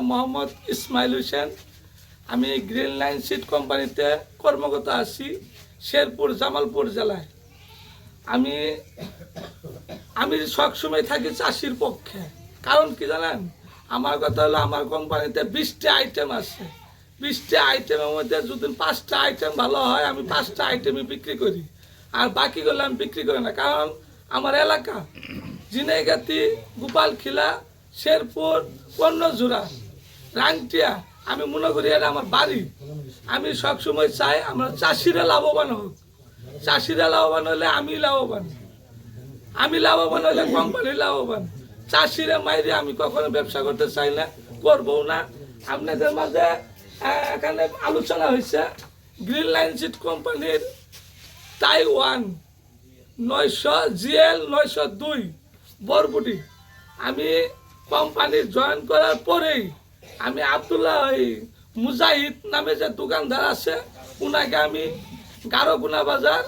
মোহাম্মদ ইসমাইল হোসেন। আমি green line seed কোম্পানিতে কর্মরত আছি, শেরপুর, জামালপুর জেলায়। আমি আমি সবসময় থাকি চাষির পক্ষে। কারণ কি জানেন? আমার কথা হলো, আমার কোম্পানিতে বিশটা আইটেম আছে। বিশটা আইটেমের মধ্যে যদি পাঁচটা আইটেম ভালো হয়, আমি পাঁচটা আইটেমই বিক্রি করি। আর বাকিগুলো আমি বিক্রি করি না। কারণ আমার এলাকা জিনেগাতি গোপালখিলা, শেরপুর পণ্যজোড়া রাংটিয়া আমি মনে করি এটা আমার বাড়ি। আমি সবসময় চাই আমরা চাষিরা লাভবান হোক। চাষিরা লাভবান হলে আমি লাভবান। আমি লাভবান হলে কোম্পানি লাভবান। চাষিরা মাইরে আমি কখনো ব্যবসা করতে চাই না করব না। আপনাদের মাঝে এখানে আলোচনা হয়েছে গ্রিন লাইন সিট কোম্পানির তাইওয়ান নয়শো জিএল নয়শো দুই বরবুটি। আমি কোম্পানি জয়েন করার পরেই আমি আবদুল্লাহ মুজাহিদ নামে যে দোকানদার আছে, উনাকে আমি গারোগুনা বাজার,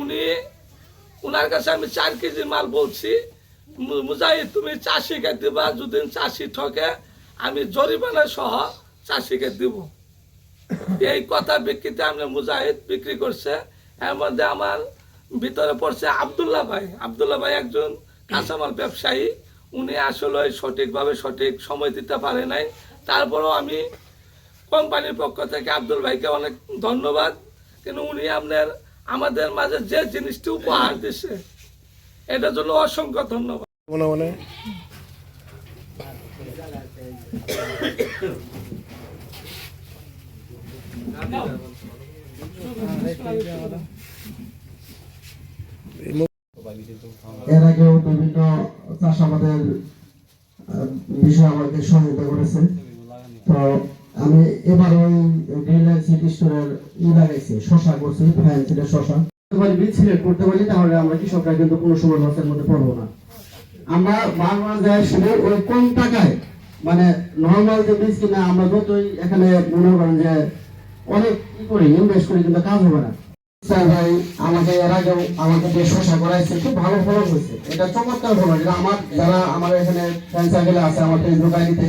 উনি, উনার কাছে আমি চার কেজি মাল বলছি। মুজাহিদ, তুমি চাষিকে দিবা, যদি চাষি ঠকে, আমি জরিমানা সহ চাষিকে দিব। এই কথা বিক্রিতে আমি মুজাহিদ বিক্রি করছে। এর মধ্যে আমার ভিতরে পড়ছে আবদুল্লাহ ভাই। আবদুল্লাহ ভাই একজন কাঁচামাল ব্যবসায়ী। উনি আসলে সঠিকভাবে সঠিক সময় দিতে পারে নাই। তারপরেও আমি কোম্পানির পক্ষ থেকে আব্দুল ভাইকে অনেক ধন্যবাদ। কিন্তু উনি আপনার আমাদের মাঝে যে জিনিসটি উপহার দিছে এটার জন্য অসংখ্য ধন্যবাদ। মনে মনে। এর আগেও বিভিন্ন চাষাবাদের আহ, বিষয়ে আমাকে সহায়তা করেছে তো আমি এবার ওই গ্রিনল্যান্ড সিটি স্টোরের ই লাগাইছি, শশা করছি, ফ্যান ছিল শশা। বীজ সিলেক্ট করতে পারি, তাহলে আমরা কৃষকরা কিন্তু কোনো সময় লসের মধ্যে পড়ব না। আমরা শুধু ওই কম টাকায় মানে নর্মাল যে বীজ কিনা, আমরা যতই এখানে মনে করেন যে অনেক কি করি ইনভেস্ট করি, কিন্তু কাজ হবে না। স্যার ভাই, আমাকে এর আগেও আমাকে দিয়ে শোষা করাইছে, খুব ভালো ফলন হয়েছে। এটা চমৎকার ফলন, এটা আমার, যারা আমার এখানে ফ্রেন্ড সার্কেলে আছে, আমার ফেসবুক আইডিতে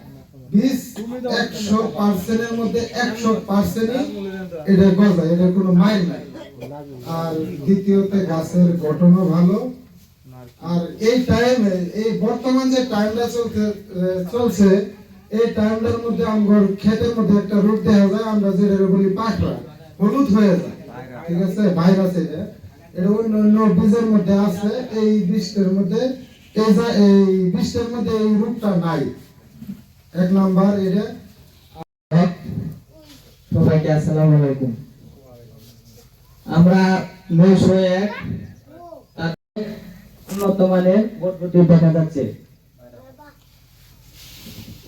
বীজ একশো পার্সেন্টের মধ্যে একশো পার্সেন্টই এটা গজা এটা কোনো মাইল নাই। আর দ্বিতীয়তে গাছের গঠনও ভালো। আর এই টাইমে এই বর্তমান যে টাইমটা চলতে চলছে এই টাইমটার মধ্যে আমার ক্ষেতের মধ্যে একটা রোগ দেখা যায় আমরা যেটা বলি পাকড়া হলুদ হয়ে যায় ঠিক আছে? ভাইরাস এটা। এটা অন্য অন্য বীজের মধ্যে আছে এই বীজটার মধ্যে এই এই বীজটার মধ্যে এই রোগটা নাই। এক নাম্বার এটা সবাইকে আসসালামু আলাইকুম। আমরা নয়শো এক উন্নত মানের বটবটি দেখা যাচ্ছে।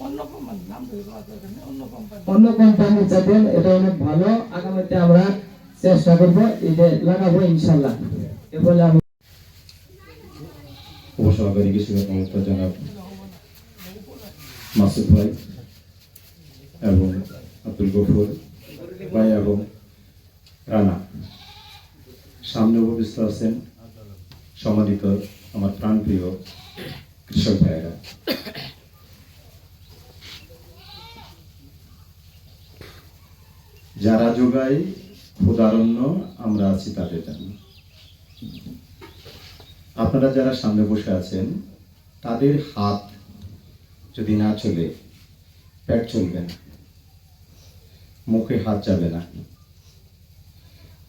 অন্য কোম্পানি নাম বলব না তো এখানে, অন্য কোম্পানি অন্য কোম্পানি চাইতেন এটা অনেক ভালো। আগামীতে আমরা চেষ্টা করব এটা লাগাবো ইনশাল্লাহ এ বলে আমি জনাব মাসুদ ভাই এবং আব্দুল গফুর ভাই এবং রানা। সামনে উপবিষ্ট আছেন সম্মানিত আমার প্রাণপ্রিয় কৃষক ভাইয়েরা। যারা যোগায় ক্ষুদারণ্য আমরা আছি তাদের জন্য। আপনারা যারা সামনে বসে আছেন, তাদের হাত যদি না চলে, পেট চলবে না, মুখে হাত যাবে না।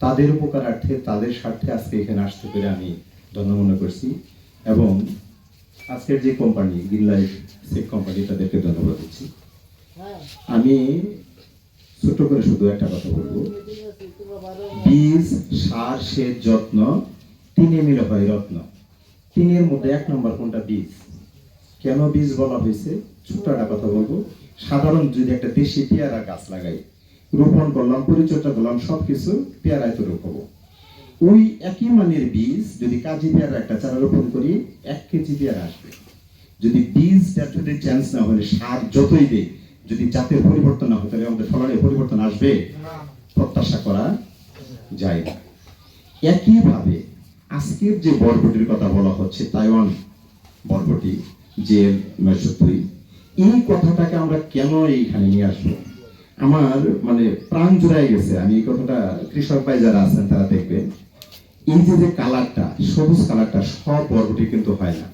তাদের উপকারার্থে, তাদের স্বার্থে আজকে এখানে আসতে পেরে আমি ধন্য মনে করছি এবং আজকের যে company green life safe company তাদেরকে ধন্যবাদ দিচ্ছি। আমি ছোট করে শুধু একটা কথা বলব। বীজ, সার, সেচ, যত্ন তিনে মিলে হয় রত্ন। তিনের মধ্যে এক নম্বর কোনটা? বীজ। কেন বীজ বলা হয়েছে? ছোট একটা কথা বলব। সাধারণ যদি একটা দেশি পেয়ারা গাছ লাগাই, রোপণ করলাম, পরিচর্যা করলাম, সবকিছু পেয়ারায় তো রোপবো ওই একই মানের বীজ যদি কাজী পেয়ারা একটা চারা রোপণ করি, এক কেজি পেয়ারা আসবে। যদি বীজটা যদি চেঞ্জ না হলে, সার যতই দেয় যদি জাতের পরিবর্তন না হয়, তাহলে আমাদের ফলনের পরিবর্তন আসবে। প্রত্যাশা করা যায় না। একইভাবে আজকের যে বরবটির কথা বলা হচ্ছে, তাইওয়ান বরবটি যে নয়শোত্তরি এই কথাটাকে আমরা কেন এইখানে নিয়ে আসব? আমার মানে প্রাণ জুড়াই গেছে। আমি এই কথাটা কৃষক ভাই যারা আছেন, তারা দেখবেন। এই যে যে কালারটা, সবুজ কালারটা, সব বরবটি কিন্তু হয় না।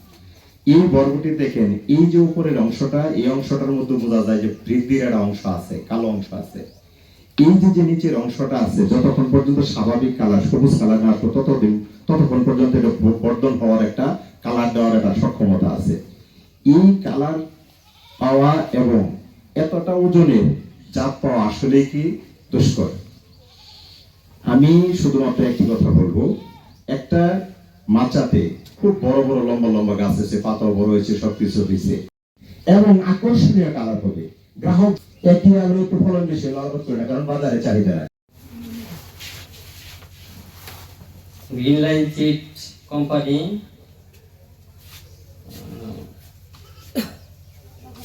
এই বর্গটি দেখেন, এই যে উপরের অংশটা, এই অংশটার মধ্যে বোঝা যায় যে বৃদ্ধির একটা অংশ আছে, কালো অংশ আছে। এই যে যে নিচের অংশটা আছে, যতক্ষণ পর্যন্ত স্বাভাবিক কালার, সবুজ কালার না আসবে, ততদিন, ততক্ষণ পর্যন্ত এটা বর্ধন হওয়ার একটা, কালার দেওয়ার একটা সক্ষমতা আছে। এই কালার পাওয়া এবং এতটা ওজনের জাত পাওয়া আসলে কি দুষ্কর? আমি শুধুমাত্র একটি কথা বলব, একটা মাচাতে খুব বড় বড় লম্বা লম্বা গাছ আছে, পাতাও বড় হয়েছে, সবকিছু হয়েছে এবং আকর্ষণীয় কালার হবে। গ্রাহক একটি আলু একটু ফলন বেশি লাভ করে না, কারণ বাজারে চাহিদা। গ্রিন লাইন চিট কোম্পানি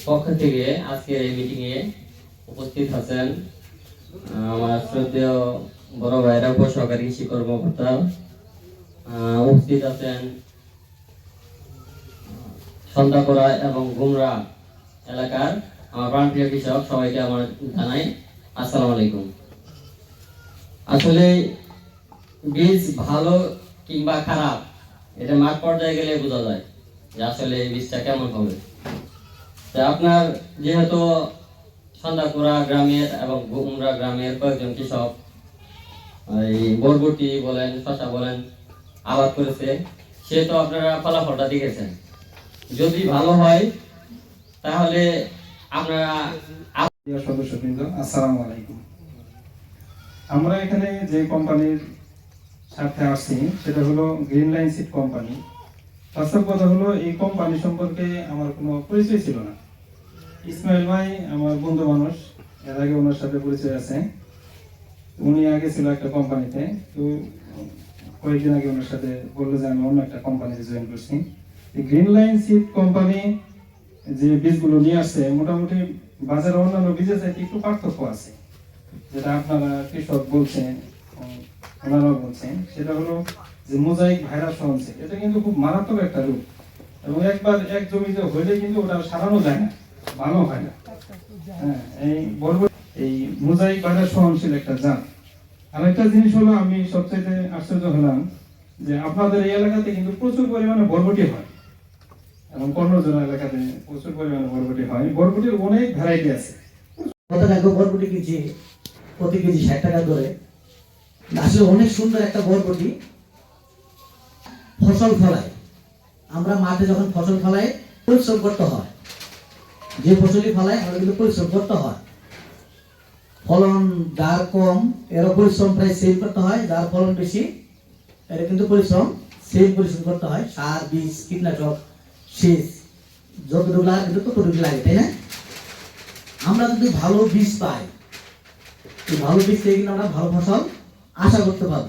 পক্ষ থেকে আজকের এই মিটিংয়ে উপস্থিত আছেন আমার শ্রদ্ধেয় বড় ভাইরা সহকারী কৃষি কর্মকর্তা উপস্থিত আছেন, সন্ধ্যাকড়া এবং গুমরা এলাকার আমার প্রাণপ্রিয় কৃষক, সবাইকে আমার জানাই আসসালামু আলাইকুম। আসলে বীজ ভালো কিংবা খারাপ, এটা মাঠ পর্যায়ে গেলে বোঝা যায় যে আসলে এই বীজটা কেমন হবে। আপনার যেহেতু সন্ধ্যাপুরা গ্রামের এবং গুমরা গ্রামের কয়েকজন কৃষক, এই বরবটি বলেন শশা বলেন, আবাদ করেছে, সেহেতু আপনারা ফলাফলটা দেখেছেন। যদি ভালো হয়, তাহলে আপনারা সদস্যবৃন্দ, আসসালামু আলাইকুম। আমরা এখানে যে কোম্পানির সাথে আসছি, সেটা হলো গ্রিন লাইন সিড কোম্পানি বাস্তব কথা হলো, এই কোম্পানি সম্পর্কে আমার কোনো পরিচয় ছিল না। ইসমাইল ভাই আমার বন্ধু মানুষ, এর আগে ওনার সাথে পরিচয় আছে। উনি আগে ছিল একটা কোম্পানিতে তো কয়েকদিন আগে ওনার সাথে বলল যে আমি অন্য একটা কোম্পানিতে জয়েন করছি। গ্রিন লাইন সিড কোম্পানি যে বীজগুলো নিয়ে আসছে, মোটামুটি বাজারে অন্যান্য বীজের চাইতে একটু পার্থক্য আছে। যেটা আপনারা কৃষক বলছেন ওনারাও বলছেন, সেটা হলো যে মোজাইক ভাইরাস সহনশীল এটা কিন্তু খুব মারাত্মক একটা রোগ। এবং একবার এক জমিতে হইলে কিন্তু ওটা সারানো যায় না, ভালো হয় না। হ্যাঁ এই বলব এই মোজাইক ভাইরাস সহনশীল একটা জাত। আরেকটা জিনিস হলো, আমি সবচেয়ে আশ্চর্য হলাম যে আপনাদের এই এলাকাতে কিন্তু প্রচুর পরিমাণে বরবটি হয়। এবং এলাকাতে প্রচুর পরিমাণে বরবটি হয়। বরবটির অনেক ভ্যারাইটি আছে। বরবটি কিনছি প্রতি কেজি ষাট টাকা ধরে আসলে অনেক সুন্দর একটা বরবটি। ফসল ফলায়। আমরা মাঠে যখন ফসল ফলাই পরিশ্রম করতে হয়। যে ফসলই ফলাই আমরা কিন্তু পরিশ্রম করতে হয়। ফলন যার কম, এরও পরিশ্রম প্রায় সেম করতে হয়। যার ফলন বেশি এর কিন্তু পরিশ্রম সেম পরিশ্রম করতে হয়। সার, বীজ, কীটনাশক, সেচ, যতটুকু লাগে কিন্তু ততটুকু লাগে, তাই না? আমরা যদি ভালো বীজ পাই ভালো বীজ থেকে কিন্তু আমরা ভালো ফসল আশা করতে পারব।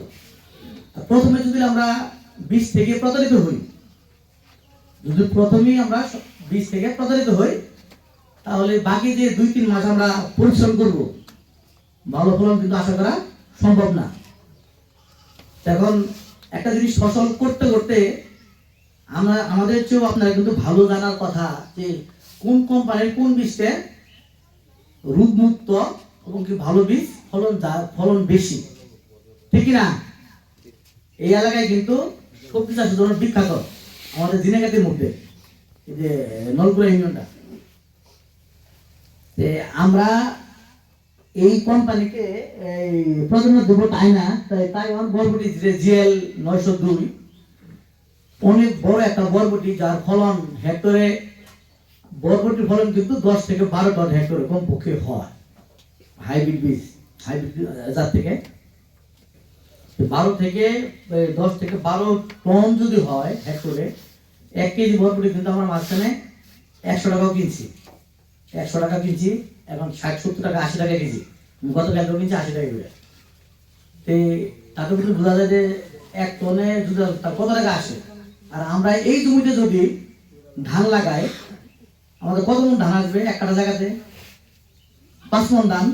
প্রথমে যদি আমরা বীজ থেকে প্রতারিত হই। যদি প্রথমেই আমরা বীজ থেকে প্রতারিত হই, তাহলে বাকি যে দুই তিন মাস আমরা পরিশ্রম করব, ভালো ফলন কিন্তু আশা করা সম্ভব না। এখন একটা জিনিস ফসল করতে করতে আমরা, আমাদের চেয়েও আপনারা কিন্তু ভালো জানার কথা যে কোন কোম্পানির কোন বীজটা রোগমুক্ত এবং কি ভালো বীজ ফলন ফলন বেশি। ঠিক না? এই এলাকায় কিন্তু সবজি চাষের জন্য বিখ্যাত আমাদের দিনাঘাটের মধ্যে এই যে নলকুড়া ইউনিয়নটা। আমরা এই কোম্পানিকে, এই প্রধান্য দেবো তাই না? তাই তাইওয়ান বরবটি জিএল নয়শো দুই, অনেক বড় একটা বরবটি যার ফলন হেক্টরে, বরবটির ফলন কিন্তু দশ থেকে বারো টন হেক্টরে কমপক্ষে হয়। হাইব্রিড বীজ, হাইব্রিড জাত থেকে বারো থেকে দশ থেকে বারো টন যদি হয় হেক্টরে এক কেজি বরবটি কিন্তু আমরা মাঝখানে একশো টাকাও কিনছি। একশো টাকা কিনছি এখন ষাট সত্তর টাকা, আশি টাকা কেজি। গত কালকে কিনছি আশি টাকা করে। তো তাতে কিন্তু বোঝা যায় যে এক টনে যদি কত টাকা আসে? আর আমরা এই জমিতে যদি ধান লাগাই, আমাদের কত মন ধান আসবে? এক কাটা জায়গাতে পাঁচ মন ধান।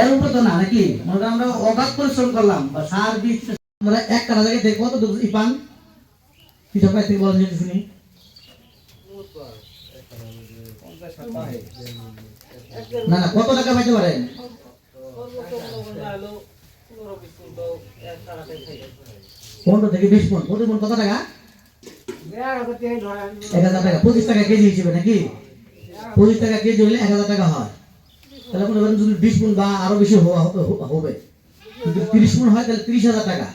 এর উপর তো না, নাকি? মনে আমরা অগাধ পরিশ্রম করলাম। বা সার বীজ আমরা এক কাটা জায়গায় দেখব কত ই পান কৃষক ভাই থেকে বলেন শুনি। না না, কত টাকা পাইতে পারেন পনেরো থেকে বিশ মন প্রতি মন কত টাকা? এক হাজার টাকা। পঁচিশ টাকা কেজি হিসেবে নাকি? পঁচিশ টাকা কেজি হলে এক হাজার টাকা হয়। তাহলে মনে করেন যদি বিশ গুণ বা আরও বেশি হবে। যদি তিরিশ গুণ হয়, তাহলে তিরিশ হাজার টাকা।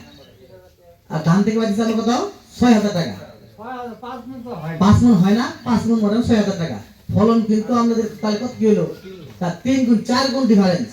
আর ধান থেকে বাড়িতে চালু কত ছয় হাজার টাকা। পাঁচ গুণ হয় না, পাঁচ গুণ মানে ছয় হাজার টাকা। ফলন কিন্তু আমাদের তাহলে কত কি হলো? তার তিন গুণ, চার গুণ ডিফারেন্স